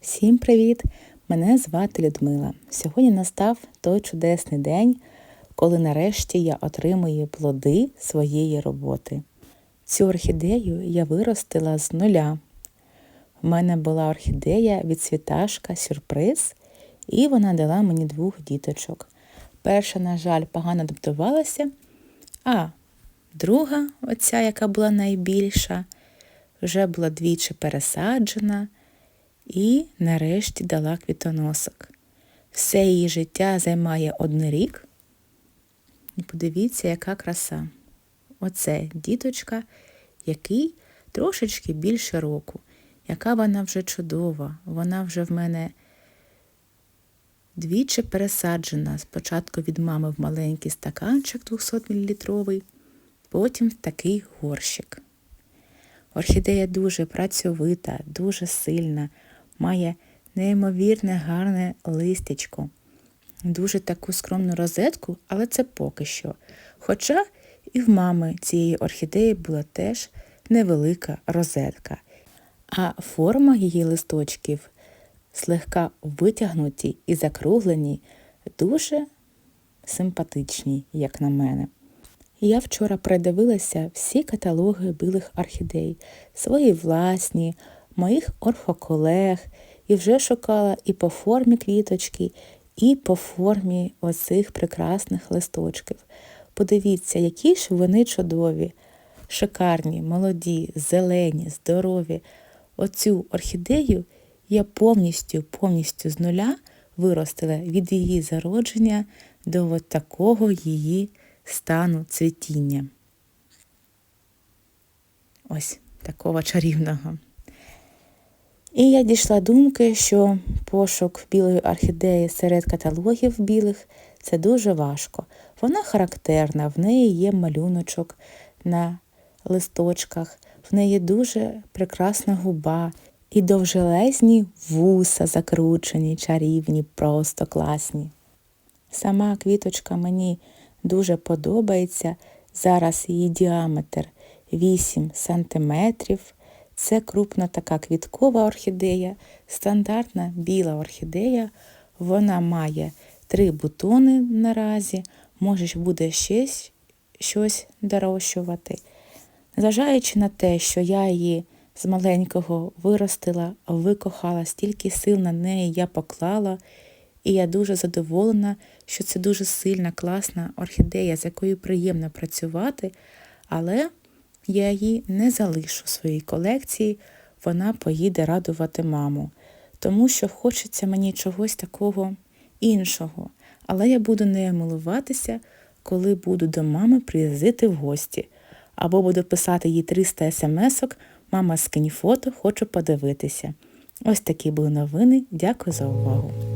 Всім привіт! Мене звати Людмила. Сьогодні настав той чудесний день, коли нарешті я отримую плоди своєї роботи. Цю орхідею я виростила з нуля. У мене була орхідея від світашка сюрприз, і вона дала мені двох діточок. Перша, на жаль, погано адаптувалася, а друга, оця, яка була найбільша, вже була двічі пересаджена і нарешті дала квітоносок. Все її життя займає один рік. І подивіться, яка краса. Оце діточка, який трошечки більше року. Яка вона вже чудова. Вона вже в мене двічі пересаджена. Спочатку від мами в маленький стаканчик 200 мл, потім в такий горщик. Орхідея дуже працьовита, дуже сильна, має неймовірне гарне листячко, дуже таку скромну розетку, але це поки що. Хоча і в мами цієї орхідеї була теж невелика розетка, а форма її листочків слегка витягнуті і закруглені, дуже симпатичні, як на мене. Я вчора передивилася всі каталоги білих орхідей, свої власні, моїх орфоколег, і вже шукала і по формі квіточки, і по формі оцих прекрасних листочків. Подивіться, які ж вони чудові, шикарні, молоді, зелені, здорові. Оцю орхідею я повністю повністю з нуля виростила від її зародження до от такого її стану цвітіння. Ось такого чарівного. І я дійшла думки, що пошук білої орхідеї серед каталогів білих це дуже важко. Вона характерна, в неї є малюночок на листочках, в неї дуже прекрасна губа і довжелезні вуса закручені, чарівні, просто класні. Сама квіточка мені дуже подобається. Зараз її діаметр 8 сантиметрів. Це крупна така квіткова орхідея, стандартна біла орхідея. Вона має три бутони наразі, може буде ще щось дорощувати. Зважаючи на те, що я її з маленького виростила, викохала, стільки сил на неї я поклала, і я дуже задоволена, що це дуже сильна, класна орхідея, з якою приємно працювати, але я її не залишу в своїй колекції, вона поїде радувати маму, тому що хочеться мені чогось такого іншого. Але я буду нею милуватися, коли буду до мами приїздити в гості, або буду писати їй 300 смс-ок, мама скинь фото, хочу подивитися. Ось такі були новини. Дякую за увагу.